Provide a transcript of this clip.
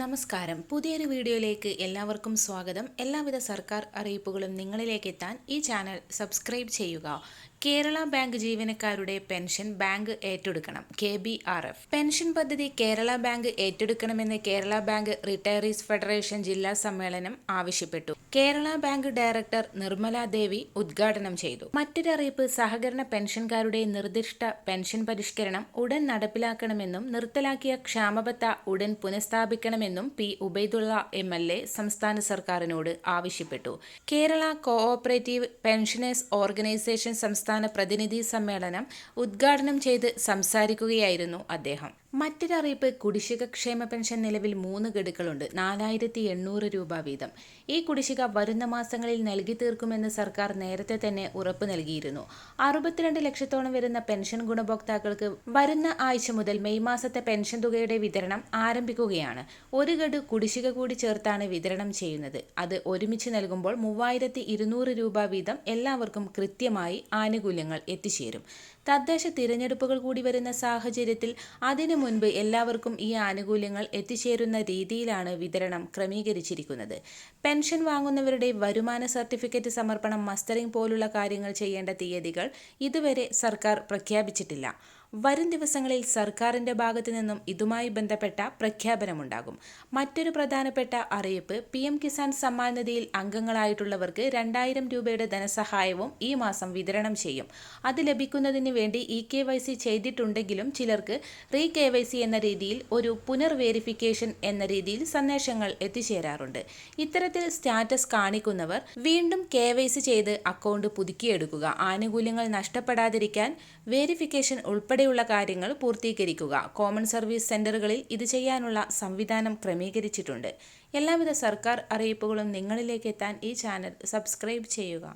നമസ്കാരം. പുതിയൊരു വീഡിയോയിലേക്ക് എല്ലാവർക്കും സ്വാഗതം. എല്ലാവിധ സർക്കാർ അറിയിപ്പുകളും നിങ്ങളിലേക്ക് എത്താൻ ഈ ചാനൽ സബ്സ്ക്രൈബ് ചെയ്യുക. കേരള ബാങ്ക് ജീവനക്കാരുടെ പെൻഷൻ ബാങ്ക് ഏറ്റെടുക്കണം K B R F. Pension പദ്ധതി കേരള ബാങ്ക് ഏറ്റെടുക്കണമെന്ന് കേരള ബാങ്ക് റിട്ടയറീസ് ഫെഡറേഷൻ ജില്ലാ സമ്മേളനം ആവശ്യപ്പെട്ടു. കേരള ബാങ്ക് ഡയറക്ടർ നിർമ്മല ദേവി ഉദ്ഘാടനം ചെയ്തു. മറ്റൊരറിയിപ്പ് സഹകരണ പെൻഷൻകാരുടെ നിർദ്ദിഷ്ട പെൻഷൻ പരിഷ്കരണം ഉടൻ നടപ്പിലാക്കണമെന്നും നിർത്തലാക്കിയ ക്ഷാമബത്ത ഉടൻ പുനഃസ്ഥാപിക്കണമെന്നും P Ubaidullah M L A സംസ്ഥാന സർക്കാരിനോട് ആവശ്യപ്പെട്ടു. കേരള കോഓപ്പറേറ്റീവ് പെൻഷനേഴ്സ് ഓർഗനൈസേഷൻ സംസ്ഥാന പ്രതിനിധി സമ്മേളനം ഉദ്ഘാടനം ചെയ്ത് സംസാരിക്കുകയായിരുന്നു അദ്ദേഹം. മറ്റൊരറിയിപ്പ് കുടിശ്ശിക ക്ഷേമ പെൻഷൻ നിലവിൽ മൂന്ന് ഗഡുക്കളുണ്ട് നാലായിരത്തി എണ്ണൂറ് രൂപ വീതം. ഈ കുടിശ്ശിക വരുന്ന മാസങ്ങളിൽ നൽകി തീർക്കുമെന്ന് സർക്കാർ നേരത്തെ തന്നെ ഉറപ്പ് നൽകിയിരുന്നു. അറുപത്തിരണ്ട് ലക്ഷത്തോളം വരുന്ന പെൻഷൻ ഗുണഭോക്താക്കൾക്ക് വരുന്ന ആഴ്ച മുതൽ മെയ് മാസത്തെ പെൻഷൻ തുകയുടെ വിതരണം ആരംഭിക്കുകയാണ്. ഒരു ഗഡു കുടിശ്ശിക കൂടി ചേർത്താണ് വിതരണം ചെയ്യുന്നത്. അത് ഒരുമിച്ച് നൽകുമ്പോൾ മൂവായിരത്തി രൂപ വീതം എല്ലാവർക്കും കൃത്യമായി ആനുകൂല്യങ്ങൾ എത്തിച്ചേരും. തദ്ദേശ തിരഞ്ഞെടുപ്പുകൾ കൂടി വരുന്ന സാഹചര്യത്തിൽ അതിനു മുൻപ് എല്ലാവർക്കും ഈ ആനുകൂല്യങ്ങൾ എത്തിച്ചേരുന്ന രീതിയിലാണ് വിതരണം ക്രമീകരിച്ചിരിക്കുന്നത്. പെൻഷൻ വാങ്ങുന്നവരുടെ വരുമാന സർട്ടിഫിക്കറ്റ് സമർപ്പണം മസ്റ്ററിംഗ് പോലുള്ള കാര്യങ്ങൾ ചെയ്യേണ്ട തീയതികൾ ഇതുവരെ സർക്കാർ പ്രഖ്യാപിച്ചിട്ടില്ല. വരും ദിവസങ്ങളിൽ സർക്കാരിന്റെ ഭാഗത്തു നിന്നും ഇതുമായി ബന്ധപ്പെട്ട പ്രഖ്യാപനമുണ്ടാകും. മറ്റൊരു പ്രധാനപ്പെട്ട അറിയിപ്പ് പി എം കിസാൻ സമ്മാൻ നിധിയിൽ അംഗങ്ങളായിട്ടുള്ളവർക്ക് രണ്ടായിരം രൂപയുടെ ധനസഹായവും ഈ മാസം വിതരണം ചെയ്യും. അത് ലഭിക്കുന്നതിന് വേണ്ടി ഇ കെ വൈ സി ചെയ്തിട്ടുണ്ടെങ്കിലും ചിലർക്ക് റീ കെ വൈ സി എന്ന രീതിയിൽ ഒരു പുനർ വേരിഫിക്കേഷൻ എന്ന രീതിയിൽ സന്ദേശങ്ങൾ എത്തിച്ചേരാറുണ്ട്. ഇത്തരത്തിൽ സ്റ്റാറ്റസ് കാണിക്കുന്നവർ വീണ്ടും കെ വൈ സി ചെയ്ത് അക്കൗണ്ട് പുതുക്കിയെടുക്കുക ആനുകൂല്യങ്ങൾ നഷ്ടപ്പെടാതിരിക്കാൻ വേരിഫിക്കേഷൻ ഉൾപ്പെടെയുള്ള കാര്യങ്ങൾ പൂർത്തീകരിക്കുക. കോമൺ സർവീസ് സെന്ററുകളിൽ ഇത് ചെയ്യാനുള്ള സംവിധാനം ക്രമീകരിച്ചിട്ടുണ്ട്. എല്ലാവിധ സർക്കാർ അറിയിപ്പുകളും നിങ്ങളിലേക്ക് എത്താൻ ഈ ചാനൽ സബ്സ്ക്രൈബ് ചെയ്യുക.